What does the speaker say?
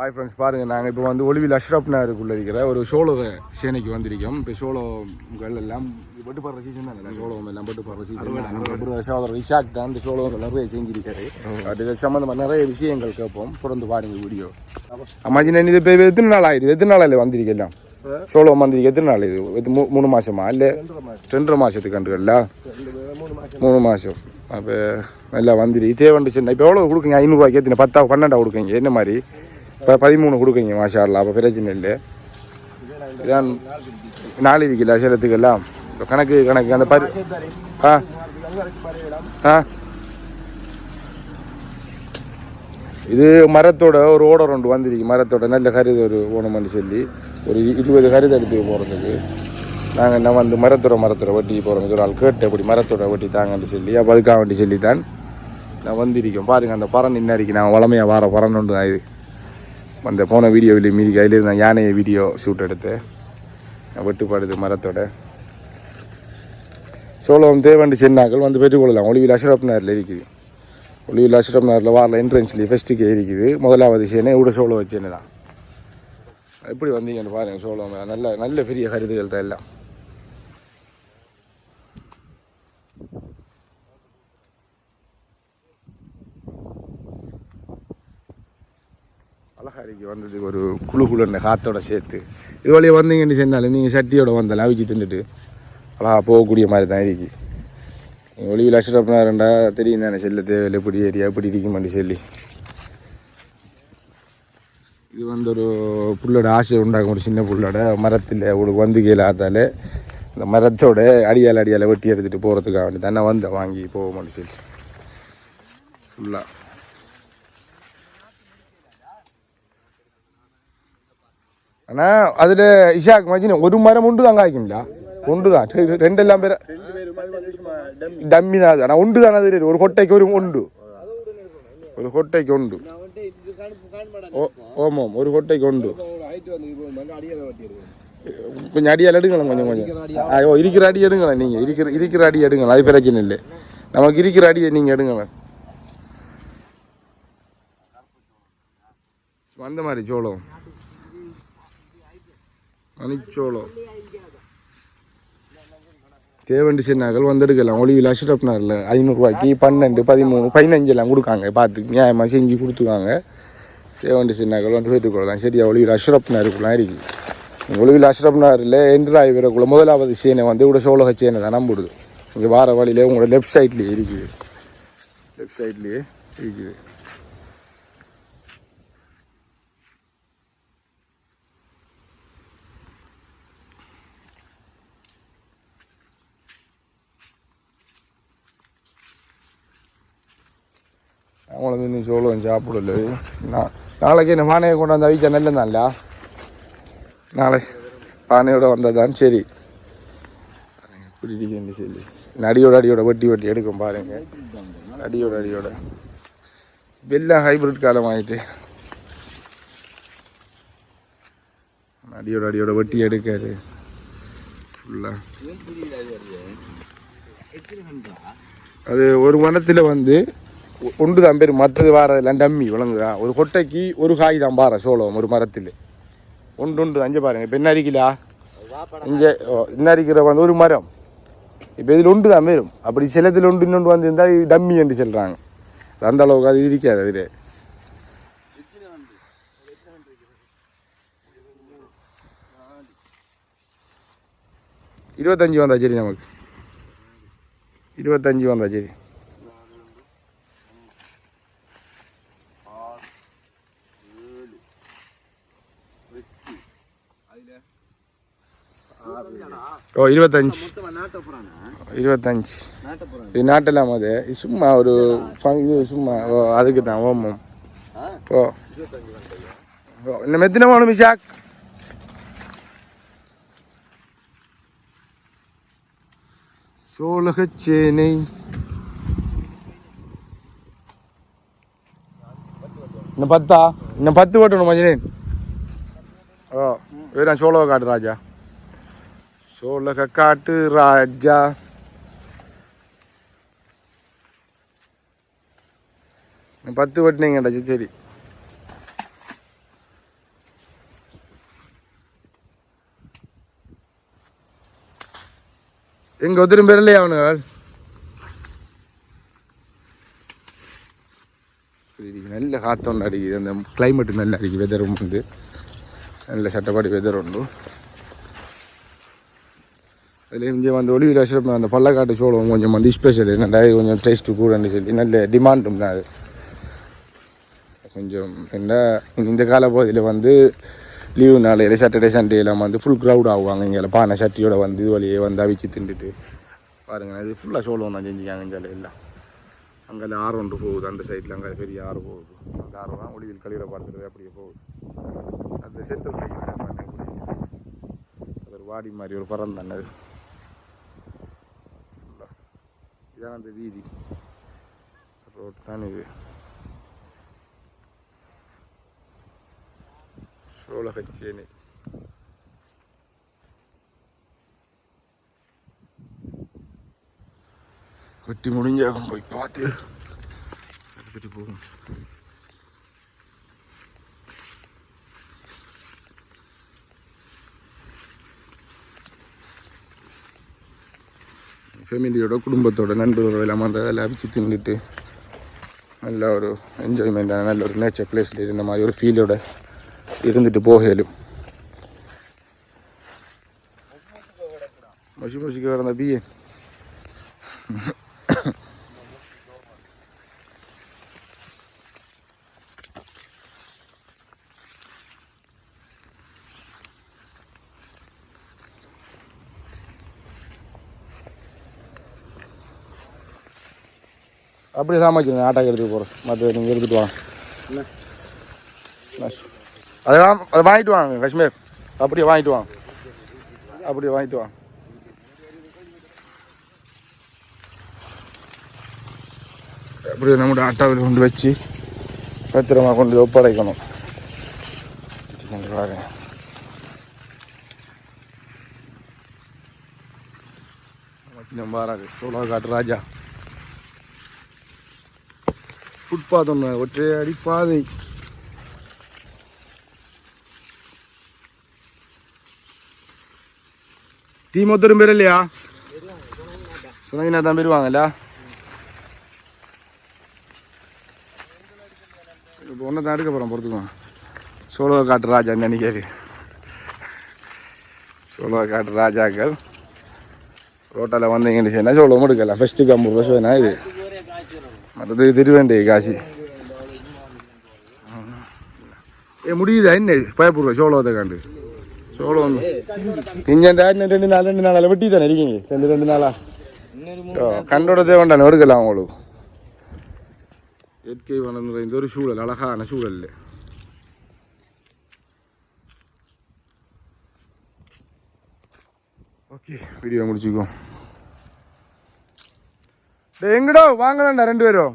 Hi friends பாருங்கள் நாங்கள் இப்போ வந்து ஒளிவில் அஷ்ரப் நகருக்குள்ள இருக்கிற ஒரு சோளோ சேனைக்கு வந்திருக்கோம். இப்போ சோளோங்கள் எல்லாம் பட்டு பாடுற சீசன் தான் சோளம் எல்லாம் பட்டு பாடுற சீசன் சோதரர் இஷாக் தான் இந்த சோளம் நிறைய செஞ்சிருக்காரு. அது சம்மந்தமாக நிறைய விஷயங்கள் கேட்போம். பிறந்து பாருங்க வீடியோ அம்மாஜி நான் இது இப்போ எத்தனை நாள் ஆயிடுது எத்தனை நாள் இல்லை வந்திருக்கலாம் சோளம் வந்திருக்கு எத்தனை நாள் இது? இது மூணு மாசமா? இல்லை ரெண்டரை மாசத்துக்கு கண்டுக்கல மூணு மாசம். அப்போ நல்லா வந்துரு இதே வந்து சின்ன இப்போ எவ்வளோ கொடுக்குங்க? ஐநூறுரூவாய்க்கு எத்தனை? பத்தா பன்னெண்டா கொடுக்குங்க. என்ன மாதிரி? இப்போ பதிமூணு கொடுக்குங்க மாஷா அப்போ பிரச்சனை இல்லை. இதான் நாலு இருக்குல்ல சேலத்துக்கு எல்லாம் இப்போ கணக்கு கணக்கு அந்த பரு ஆ? ஆ? இது மரத்தோட ஒரு ஓட ரெண்டு வந்துருக்கு. மரத்தோட நல்ல கருது ஒரு ஓணம்னு சொல்லி ஒரு இருபது கருது எடுத்து போகிறதுக்கு நாங்கள் என்ன வந்து மரத்தோட மரத்தோட வட்டி போகிறோம் ஒரு ஆள் கேட்டு அப்படி மரத்தோட வட்டி தாங்கன்னு சொல்லி அப்போ அதுக்காக வேண்டி சொல்லி தான் நான் வந்திருக்கோம் பாருங்கள் அந்த பறன் இன்ன இருக்கு நான் வளமையாக வார பறன் ஒன்று தான் இது. அந்த போன வீடியோவில் மீதி கையில் நான் யானையை வீடியோ ஷூட் எடுத்தேன் வெட்டுப்பாடுது மரத்தோட. சோளம் தேவண்டி சென்னாக்கள் வந்து பெற்றுக்கொள்ளலாம் ஒளிவில் அஷ்ரப் நகரில் இருக்குது. ஒளிவில் அஷ்ரப் நகரில் வாரில் என்ட்ரன்ஸ்லேயே ஃபஸ்ட்டுக்கு இருக்குது. முதலாவது சேனை இவ்வளோ சோளம் வச்சேன்னு தான் எப்படி வந்தீங்கன்னு பாருங்கள் சோளம் நல்ல நல்ல பெரிய கருதுகள் தான் எல்லாம். வந்தது ஒரு குழு குழுன்னு காத்தோட சேர்த்து. இது வழியை வந்தீங்கன்னு சொன்னாலும் நீங்கள் சட்டியோட வந்தாலும் அவிச்சு தின்னுட்டு அழகா போகக்கூடிய மாதிரி தான் இருக்கு. நீங்கள் ஒளிவில் அஷ்டப்னாருண்டா தெரியும் தானே செல்ல தேவையில்லை எப்படி ஏரியா எப்படி இருக்குமான்னு சொல்லி. இது வந்து ஒரு புள்ளோட ஆசை உண்டாகும் ஒரு சின்ன புள்ளோட மரத்தில் உங்களுக்கு வந்து கீழே ஆத்தாலே இந்த மரத்தோட அடியால் அடியால் வெட்டி எடுத்துகிட்டு போகிறதுக்காக வேண்டி தானே வந்தேன் வாங்கி போவோம்னு சொல்லி. ஃபுல்லாக ஆனால் അതിൽ இஷாக் മജിന് ஒரு மரம் உண்டு தான் காய்க்கும்ல. ஒன்று தான். ரெ- ரெண்டெல்லாம் பேர் டம்மி தான் அது. ஆனால் உண்டு தான் அது ஒரு கொட்டைக்கு ஒரு உண்டு. ஒரு கொட்டைக்கு உண்டு. ஓ- ஓமாம். ஒரு கொட்டைக்கு உண்டு. கொஞ்சம் அடியால் எடுங்களேன் கொஞ்சம் கொஞ்சம். ஐயோ இருக்கிற அடி எடுங்களேன் நீங்கள் இருக்கிற இருக்கிற அடி எடுங்களேன். அது பிரச்சனை இல்லை. நமக்கு இருக்கிற அடியை நீங்கள் எடுங்களேன். அந்த மாதிரி சோளம். மணிச்சோளம் தேவண்டி சின்னாக்கள் வந்தெடுக்கலாம் ஒளிவில் அஷ்ரப் நகரில் ஐநூறுரூவாய்க்கு பன்னெண்டு பதிமூணு பதினஞ்செல்லாம் கொடுக்காங்க பார்த்து நியாயமாக செஞ்சு கொடுத்துருவாங்க தேவண்டி சின்னாக்கள் வந்து போயிட்டு கொள்ளலாம் சரியா ஒளிவில் அஷ்ரப் இருக்குது ஒளிவில் அஷ்ரப் நகரில் என்ட்ராய் வீரக்குள்ள முதலாவது சேனை வந்து இவ்வளோ சோழக சேனை தான் நம்பிடுது இங்கே வார வழியிலே உங்களோட லெஃப்ட் சைட்லேயே இருக்குது லெஃப்ட் சைட்லேயே இருக்குது அவங்கள இன்னும் சோளம் சாப்பிடல நான் நாளைக்கு என்ன பானையை கொண்டு வந்து அவிச்சா நல்லதான்ல நாளை பானையோட வந்ததான் சரி இப்படி இருக்குன்னு சொல்லி அடியோட அடியோட வட்டி வட்டி எடுக்கும் பாருங்க அடியோட அடியோட எல்லாம் ஹைபிரிட் காலம் ஆயிட்டு அடியோட அடியோட வட்டி எடுக்காது ஃபுல்லாக அது ஒரு மரத்தில் வந்து ஒன்று தான் பேர் மற்றது வேறு வாரதெல்லாம் டம்மி விளங்குதா ஒரு கொட்டைக்கு ஒரு காய் தான் பாரு சோளம் ஒரு மரத்தில். ஒன்று ஒன்று அஞ்சு பாருங்க. இப்போ என்ன அரிக்கலா இங்கே என்ன அரிக்கிற வந்து ஒரு மரம். இப்போ இதில் ஒன்று தான் வரும் அப்படி சிலத்தில் ஒன்று இன்னொன்று வந்திருந்தால் டம்மி என்று சொல்கிறாங்க அந்த அளவுக்கு அது இருக்காது அதில் இருபத்தஞ்சி வந்தா சரி நமக்கு. இருபத்தஞ்சி வந்தா சரி. ஓ இருபத்தஞ்சி. இருபத்தஞ்சி. இது நாட்டெல்லாம் அது. சும்மா ஒரு சும்மா ஓ அதுக்கு தான் ஓமம் ஓ. ஓ இன்னும் எத்தனை வேணும் மிஷாக்? சோழகச்சேனை இன்னும் பத்தா? இன்னும் பத்து ஓட்டணும் மஞ்சனேன். ஓ வேற சோளோ காட்டு ராஜா சோளக காட்டு ராஜா பத்து வெட்டினீங்கடா சரி எங்க ஒத்திரும் பேர் இல்லையா அவனுங்க நல்ல காத்தொன்று அடிக்குது அந்த கிளைமேட் நல்லா அடிக்குது வெதரும் வந்து நல்ல சட்டப்பாடி வெதர் உண்டு அதில் இங்கே வந்து ஒளிவில் அஷ்ரப் அந்த பள்ளக்காட்டு சோளம் கொஞ்சம் வந்து ஸ்பெஷல் நல்லா கொஞ்சம் டேஸ்ட்டு கூடன்னு சொல்லி நல்ல டிமாண்டும் தான் அது கொஞ்சம் என்ன இந்த கால பகுதியில் வந்து லீவு நாளையில் சாட்டர்டே சண்டே எல்லாம் வந்து ஃபுல் க்ரௌட் ஆகுவாங்க இங்கே பானை சட்டியோட வந்து இது வழியே வந்து அவிச்சு தின்னுட்டு பாருங்கள் இது ஃபுல்லாக சோளம் தான் செஞ்சுக்காங்க இங்கே எல்லாம் அங்கே ஆறு ஒன்று போகுது அந்த சைடில் அங்கே பெரிய ஆறு போகுது. அந்த ஆறு தான் ஒளியில் கழிவுற பார்த்துட்டு அப்படியே போகுது. அந்த சென்டர் அது ஒரு வாடி மாதிரி ஒரு பரம் தானே இதான் அந்த வீதி. ரோட் தான் இது. சோழகச்சேனை வெட்டி முடிஞ்சாகும் போய் பார்த்து எடுத்துட்டு போகும் ஃபேமிலியோட குடும்பத்தோட நண்பர்களோட எல்லாம் அந்த அதில் அபிச்சு தின்னுட்டு நல்ல ஒரு என்ஜாய்மெண்ட்டான நல்ல ஒரு நேச்சர் பிளேஸில் இருந்த மாதிரி ஒரு ஃபீலோட இருந்துட்டு போகலும் மசி மசிக்க வர அந்த பிஏ அப்படியே சாமாச்சு ஆட்டாக்கு எடுத்துட்டு போகிறோம் மற்ற நீங்கள் எடுத்துட்டு வாங்க. அதை வா- அதை வாங்கிட்டு வாங்க காஷ்மீர். அப்படியே வாங்கிட்டு வாங்க. அப்படியே வாங்கிட்டு வாங்க. அப்படியே நம்முடைய ஆட்டாவில் கொண்டு வச்சு பத்திரமாக கொண்டு ஒப்படைக்கணும். கொண்டு நம்ம வராது. சோழ காட்டு ராஜா. ஃபுட்பாத் ஒன்று ஒற்றை அடி பாதை. டீம் ஒருத்தரும் பேர் இல்லையா? சொன்னீங்கன்னா தான் இப்போ ஒன்று தான் எடுக்க போகிறோம் பொறுத்துக்குவோம் சோழ காட்டு ராஜா நினைக்காது சோழ காட்டு ராஜாக்கள் ரோட்டால் வந்தீங்கன்னு சொன்னால் சோளம் எடுக்கலாம் ஃபஸ்ட்டுக்கு ஐம்பது வருஷம் வேணா இது? மற்றது திருவேண்டை காசி. ஏ முடியுதா என்ன பயப்படுற சோளத்தை கண்டு. சோளம் இன்னும் ரெண்டு நாள் ரெண்டு நாளால் வெட்டி தானே இருக்கீங்க? ரெண்டு ரெண்டு நாளா? கண்டோட தேவண்டான எடுக்கலாம் உங்களுக்கு. இயற்கை வளம் நிறைந்த ஒரு சூழல் அழகான சூழல் ஓகே வீடியோ முடிச்சுக்கோ டேய், எங்கடோ வாங்கலாம்டா ரெண்டு பேரும்